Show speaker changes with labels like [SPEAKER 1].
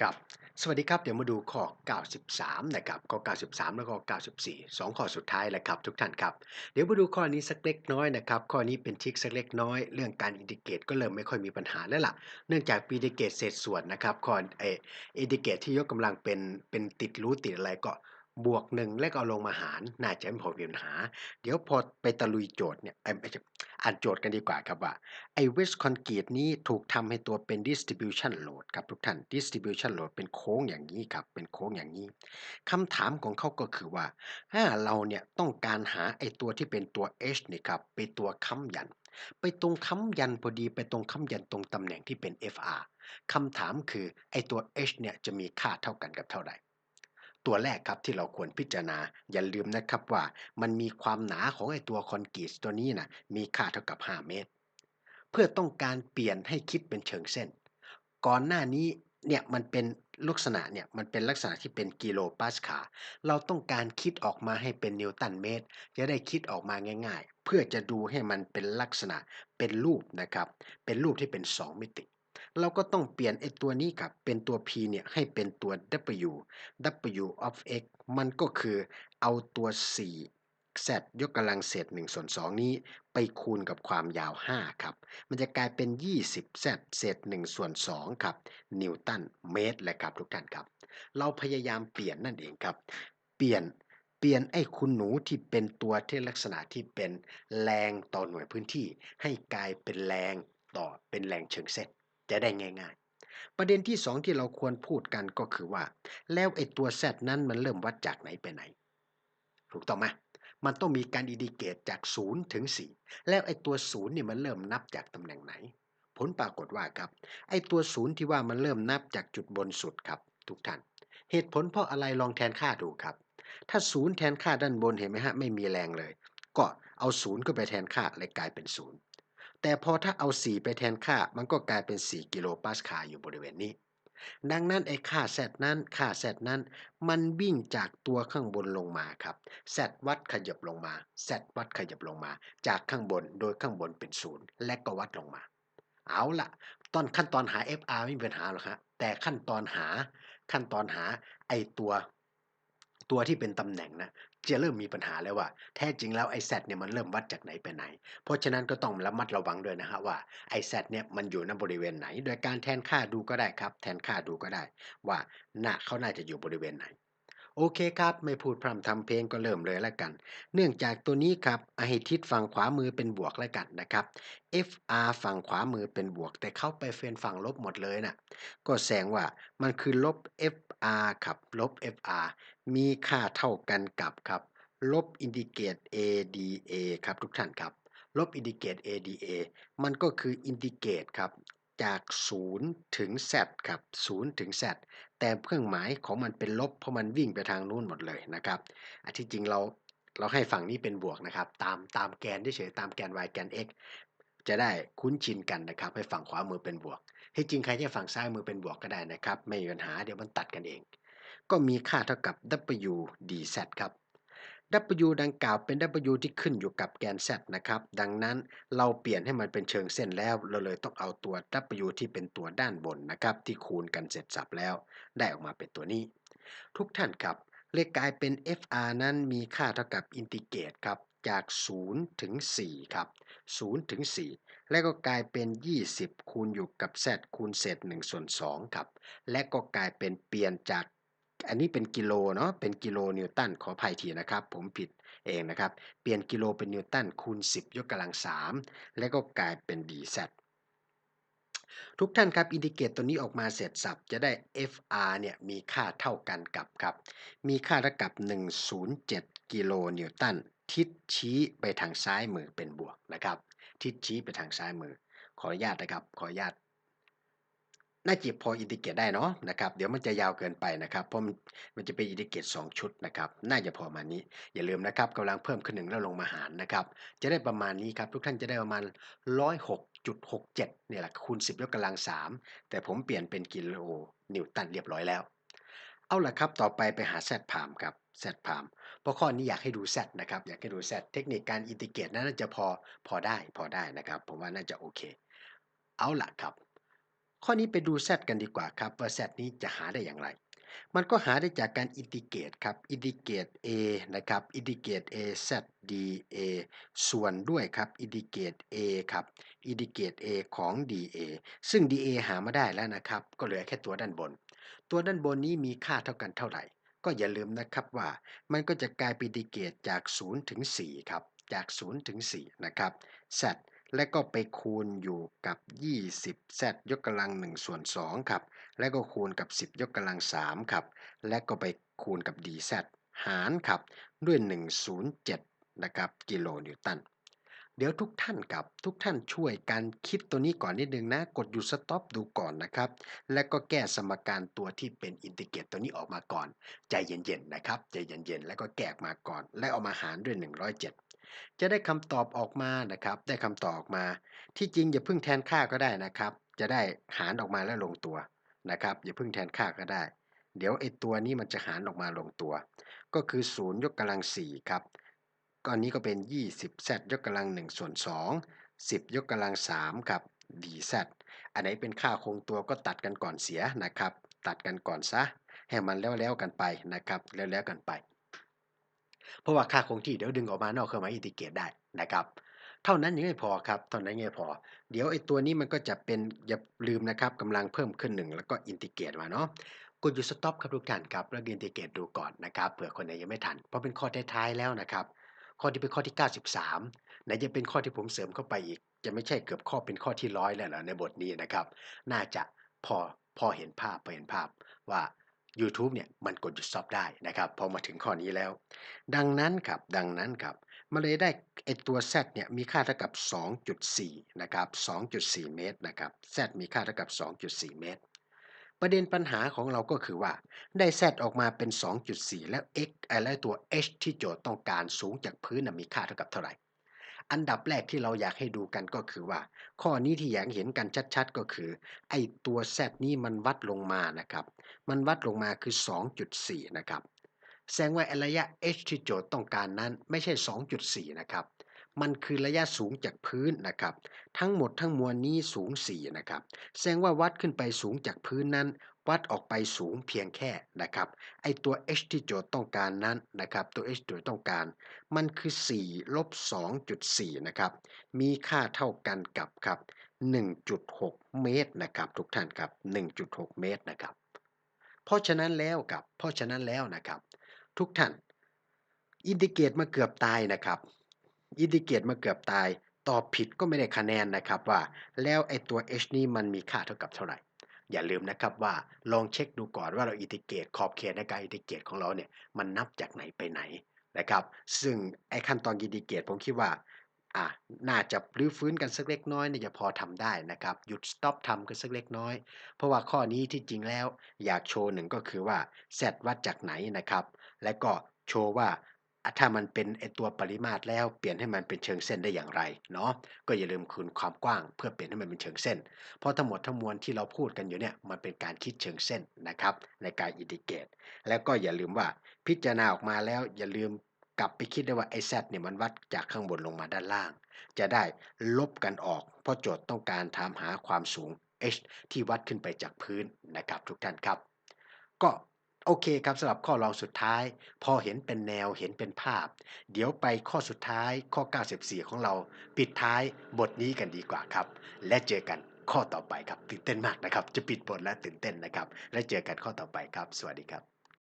[SPEAKER 1] ครับสวัสดีครับ เดี๋ยวมาดูข้อ 93 นะครับข้อ 93 แล้วก็94 2 ข้อสุดท้ายแหละครับทุกท่านครับ เดี๋ยวมาดูข้อนี้สักเล็กน้อยนะครับ ข้อนี้เป็นทริกสักเล็กน้อย เรื่องการอินทิเกรตก็เริ่มไม่ค่อยมีปัญหาแล้วล่ะ เนื่องจากปีอิเกรตเศษส่วนนะครับข้อเออินทิเกรตที่ยกกำลังเป็นเป็นติดรูทติดอะไรก็บวกหนึ่งแล้วก็เอาลงมาหาร น่าจะไม่พอมีปัญหา เดี๋ยวพอไปตะลุยโจทย์เนี่ยเอ้ยไม่ใช่ อ่านโจทย์กันดีกว่าครับว่าไอ้เวสคอนกรีตนี้ถูกทำให้ตัวเป็น distribution load ครับทุกท่าน distribution load เป็นโค้งอย่างนี้ครับ เป็นโค้งอย่างนี้คำถามของเขาก็คือว่าถ้าเราเนี่ยต้องการหาไอ้ตัวที่เป็นตัว h นี่ครับไปตัวค้ำยัน ไปตรงค้ำยันพอดีไปตรงค้ำยันตรงตำแหน่งที่เป็น fr คำถามคือไอ้ตัว h เนี่ยจะมีค่าเท่ากันกับเท่าไหร่ ตัวแรกครับที่เราควรพิจารณา อย่าลืมนะครับว่ามันมีความหนาของไอตัวคอนกรีตตัวนี้นะมีค่าเท่ากับ 5 เมตร เพื่อต้องการเปลี่ยนให้คิดเป็นเชิงเส้น ก่อนหน้านี้เนี่ยมันเป็นลักษณะเนี่ยมันเป็นลักษณะที่เป็นกิโลปาสคาเราต้องการคิดออกมาให้เป็นนิวตันเมตร จะได้คิดออกมาง่าย ๆ เพื่อจะดูให้มันเป็นลักษณะเป็นรูปนะครับ เป็นรูปที่เป็น 2 มิติ เราก็ต้องเปลี่ยนไอ้ตัวนี้ครับเป็นตัว p เนี่ยให้เป็นตัว w w of x มันก็คือเอาตัว 4 z ยกกำลังเศษ1ส่วน2นี้ไปคูณกับความยาว 5 ครับ มันจะกลายเป็น 20 z เศษ1ส่วน2ครับ นิวตันเมตรแหละครับทุกท่านครับ เราพยายามเปลี่ยนนั่นเองครับ เปลี่ยนเปลี่ยนไอ้คุณหนูที่เป็นตัวที่ลักษณะที่เป็นแรงต่อหน่วยพื้นที่ ให้กลายเป็นแรงต่อเป็นแรงเชิงเส้น จะได้ง่าย ๆ ประเด็นที่2ที่เราควรพูดกันก็คือว่า แล้วไอ้ตัว z นั้นมันเริ่มวัดจากไหนไปไหน ถูกต้องไหมมันต้องมีการอินดิเกตจาก 0 ถึง 4 แล้วไอ้ตัว0เนี่ยมันเริ่มนับจากตำแหน่งไหน ผลปรากฏว่าครับ ไอ้ตัว0ที่ว่ามันเริ่มนับจากจุดบนสุดครับ ทุกท่าน เหตุผลเพราะอะไรลองแทนค่าดูครับ ถ้า0แทนค่าด้านบนเห็นไหมฮะไม่มีแรงเลย ก็เอา0ก็ไปแทนค่าเลยกลายเป็น0 แต่พอถ้าเอา 4 ไปแทนค่า มันก็กลายเป็น 4 กิโลปาสคาลอยู่บริเวณนี้ ดังนั้นไอ้ค่า z นั้น ค่า z นั้น มันวิ่งจากตัวข้างบนลงมาครับ z วัดขยับลงมา z วัดขยับลงมา จากข้างบนโดยข้างบนเป็นศูนย์และก็วัดลงมา เอาละตอนขั้นตอนหา fr ไม่มีปัญหาหรอกฮะแต่ขั้นตอนหาขั้นตอนหาไอตัว ตัวที่เป็นตำแหน่งนะจะเริ่มมีปัญหาแล้วว่า แท้จริงแล้วไอแซดเนี่ยมันเริ่มวัดจากไหนไปไหน เพราะฉะนั้นก็ต้องระมัดระวังด้วยนะฮะว่าไอแซดเนี่ยมันอยู่ในบริเวณไหน โดยการแทนค่าดูก็ได้ครับ แทนค่าดูก็ได้ ว่าหน้าเขาน่าจะอยู่บริเวณไหน โอเคครับ ไม่พูดพร่ำทำเพลงก็เริ่มเลยแล้วกัน เนื่องจากตัวนี้ครับอหิทิศฝั่งขวามือเป็นบวกแล้วกันนะครับ FR ฝั่งขวามือเป็นบวก แต่เข้าไปเฟนฝั่งลบหมดเลยนะ่ะก็แสดงว่ามันคือลบ FR ครับลบ FR มีค่าเท่ากันกับครับลบอินดิเกต ADA ครับทุกท่านครับ ลบอินดิเกต ADA มันก็คืออินดิเกตครับจาก 0 ถึง z ครับ 0 ถึง z แต่เครื่องหมายของมันเป็นลบเพราะมันวิ่งไปทางนู้นหมดเลยนะครับอันที่จริงเราเราให้ฝั่งนี้เป็นบวกนะครับ ตามตามแกนเฉยตามแกน y แกน x จะได้คุ้นชินกันนะครับ ให้ฝั่งขวามือเป็นบวกที่จริงใครจะฝั่งซ้ายมือเป็นบวกก็ได้นะครับ ไม่มีปัญหาเดี๋ยวมันตัดกันเอง ก็มีค่าเท่ากับ w dz ครับ W ดังกล่าวเป็น W ที่ขึ้นอยู่กับแกน z นะครับ ดังนั้นเราเปลี่ยนให้มันเป็นเชิงเส้นแล้ว เราเลยต้องเอาตัว W ที่เป็นตัวด้านบนนะครับ ที่คูณกันเสร็จสับแล้ว ได้ออกมาเป็นตัวนี้ ทุกท่านครับ เลขกลายเป็น FR นั้นมีค่าเท่ากับอินทิเกรตครับ จาก 0 ถึง 4 ครับ 0 ถึง 4 และก็กลายเป็น 20 คูณอยู่กับ z คูณเศษ1ส่วน2ครับ และก็กลายเป็นเปลี่ยนจาก อันนี้เป็นกิโลเนาะเป็นกิโลนิวตันขออภัยทีนะครับ ผมผิดเองนะครับ เปลี่ยนกิโลเป็นนิวตันคูณ 10 ยกกำลัง 3 และก็กลายเป็น dz ทุกท่านครับ อินดิเกตตัวนี้ออกมาเสร็จสับจะได้ FR เนี่ยมีค่าเท่ากันกับครับ มีค่าเท่ากับ 107 กิโลนิวตันทิศชี้ไปทางซ้ายมือเป็นบวกนะครับ ทิศชี้ไปทางซ้ายมือ ขออนุญาตนะครับ ขออนุญาต น่าจะพออินดิเกตได้เนาะนะครับเดี๋ยวมันจะยาวเกินไปนะครับเพราะมันมันจะเป็นอินดิเกต2ชุดนะครับน่าจะพอมานี้ อย่าลืมนะครับกำลังเพิ่มขึ้นหนึ่งแล้วลงมาหารนะครับจะได้ประมาณนี้ครับทุกท่านจะได้ประมาณ 106.67เนี่ยแหละคูณ 10 ยกกำลัง 3 แต่ผมเปลี่ยนเป็นกิโลนิวตันเรียบร้อยแล้ว เอาละครับต่อไปไปหาแซดพามครับแซดพามเพราะข้อนี้อยากให้ดูแซดนะครับอยากให้ดูแซดเทคนิคการอินทิเกรตน่าจะพอพอได้พอได้นะครับผมว่าน่าจะโอเค เอาละครับ ข้อนี้ไปดู z กันดีกว่าครับ ว่า z นี้จะหาได้อย่างไร มันก็หาได้จากการอินทิเกรตครับ อินทิเกรต a นะครับ อินทิเกรต a z dA ส่วนด้วยครับ อินทิเกรต a ครับ อินทิเกรต a ของ dA ซึ่ง dA หามาได้แล้วนะครับ ก็เหลือแค่ตัวด้านบน ตัวด้านบนนี้มีค่าเท่ากันเท่าไหร่ ก็อย่าลืมนะครับว่า มันก็จะกลายเป็นอินทิเกรตจาก 0 ถึง 4 ครับ จาก 0 ถึง 4 นะครับ z และก็ไปคูณอยู่กับ 20 z ยกกำลัง1ส่วน2ครับและก็คูณกับ 10 ยกกำลัง3ครับและก็ไปคูณกับ dz หารครับด้วย 107 นะครับกิโลนิวตันเดี๋ยวทุกท่านกับทุกท่านช่วยกันคิดตัวนี้ก่อนนิดนึงนะ กดอยู่สต็อปดูก่อนนะครับ และก็แก้สมการตัวที่เป็นอินทิเกรตตัวนี้ออกมาก่อน ใจเย็นๆนะครับ ใจเย็นๆ แล้วก็แก้ออกมาก่อน และเอามาหารด้วย 107 จะได้คำตอบออกมานะครับ ได้คำตอบออกมา ที่จริงอย่าเพิ่งแทนค่าก็ได้นะครับ จะได้หารออกมาแล้วลงตัวนะครับ อย่าเพิ่งแทนค่าก็ได้ เดี๋ยวไอ้ตัวนี้มันจะหารออกมาลงตัว ก็คือ 0 ยกกำลัง 4 ครับก้อนนี้ก็เป็น 20 z ยกกำลัง 1 ส่วน 2 10 ยกกำลัง 3 ครับ dz อันไหนเป็นค่าคงตัวก็ตัดกันก่อนเสียนะครับ ตัดกันก่อนซะ ให้มันแล้วๆกันไปนะครับ แล้วๆกันไป เพราะว่าค่าคงที่เดี๋ยวดึงออกมานอกเครื่องหมายอินทิเกรตได้นะครับ เท่านั้นยังไม่พอครับเท่านั้นยังไม่พอ เดี๋ยวไอ้ตัวนี้มันก็จะเป็นอย่าลืมนะครับกำลังเพิ่มขึ้น1แล้วก็อินทิเกรตมาเนาะกดหยุดสต็อปครับทุกท่านครับแล้วอินทิเกรตดูก่อนนะครับเผื่อคนไหนยังไม่ทัน เพราะเป็นข้อท้ายๆแล้วนะครับข้อที่เป็นข้อที่ 93ไหนจะเป็นข้อที่ผมเสริมเข้าไปอีก จะไม่ใช่เกือบข้อเป็นข้อที่ร้อยแล้วเหรอในบทนี้นะครับ น่าจะพอพอเห็นภาพพอเห็นภาพว่า YouTube เนี่ยมันกดหยุดซอบได้นะครับพอมาถึงข้อนี้แล้ว ดังนั้นครับดังนั้นครับมันเลยได้ไอตัว z เนี่ยมีค่าเท่ากับ 2.4 นะครับ 2.4 เมตรนะครับ z มีค่าเท่ากับ 2.4 เมตร ประเด็นปัญหาของเราก็คือว่า ได้ z ออกมาเป็น 2.4 แล้ว x อะไรตัว h ที่โจทย์ต้องการสูงจากพื้นมีค่าเท่ากับเท่าไหร่ อันดับแรกที่เราอยากให้ดูกันก็คือว่า ข้อนี้ที่อยากเห็นกันชัดๆก็คือ ไอตัว z นี้มันวัดลงมานะครับ มันวัดลงมาคือ 2.4 นะครับ แสดงว่าระยะ h ที่โจทย์ต้องการนั้นไม่ใช่ 2.4 นะครับ มันคือระยะสูงจากพื้นนะครับ ทั้งหมดทั้งมวลนี้สูง 4 นะครับ แสดงว่าวัดขึ้นไปสูงจากพื้นนั้น วัดออกไปสูงเพียงแค่นะครับไอตัว h ที่โจทย์ต้องการนั้นนะครับตัว h โจทย์ต้องการ มันคือ4ลบ2.4นะครับมีค่าเท่ากันกับครับ1.6 เมตรนะครับทุกท่านครับ1.6 เมตรนะครับเพราะฉะนั้นแล้วกับเพราะฉะนั้นแล้วนะครับทุกท่านอินทิเกรตมาเกือบตายนะครับอินทิเกรตมาเกือบตายตอบผิดก็ไม่ได้คะแนนนะครับว่าแล้วไอตัว h นี้มันมีค่าเท่ากับเท่าไหร่ อย่าลืมนะครับว่าลองเช็คดูก่อนว่าเราอินทิเกตขอบเขตในการอินทิเกตของเราเนี่ยมันนับจากไหนไปไหนนะครับ ซึ่งไอ้ขั้นตอนอินทิเกตผมคิดว่าอะน่าจะรื้อฟื้นกันสักเล็กน้อยเนี่ยจะพอทำได้นะครับ หยุดสต็อปทำกันสักเล็กน้อย เพราะว่าข้อนี้ที่จริงแล้วอยากโชว์หนึ่งก็คือว่า z วัดจากไหนนะครับ และก็โชว์ว่า ถ้ามันเป็นไอตัวปริมาตรแล้วเปลี่ยนให้มันเป็นเชิงเส้นได้อย่างไรเนาะก็อย่าลืมคูณความกว้างเพื่อเปลี่ยนให้มันเป็นเชิงเส้น เพราะทั้งหมดทั้งมวลที่เราพูดกันอยู่เนี่ยมันเป็นการคิดเชิงเส้นนะครับในการอินทิเกรตแล้วก็อย่าลืมว่าพิจารณาออกมาแล้วอย่าลืมกลับไปคิดได้ว่าไอ้ z เนี่ยมันวัดจากข้างบนลงมาด้านล่าง จะได้ลบกันออก เพราะโจทย์ต้องการถามหาความสูง h ที่วัดขึ้นไปจากพื้นนะครับทุกท่านครับ ก็ โอเคครับสำหรับข้อลองสุดท้าย พอเห็นเป็นแนวเห็นเป็นภาพ เดี๋ยวไปข้อสุดท้ายข้อ 94 ของเรา ปิดท้ายบทนี้กันดีกว่าครับ และเจอกันข้อต่อไปครับตื่นเต้นมากนะครับ จะปิดบทแล้วตื่นเต้นนะครับ และเจอกันข้อต่อไปครับ สวัสดีครับ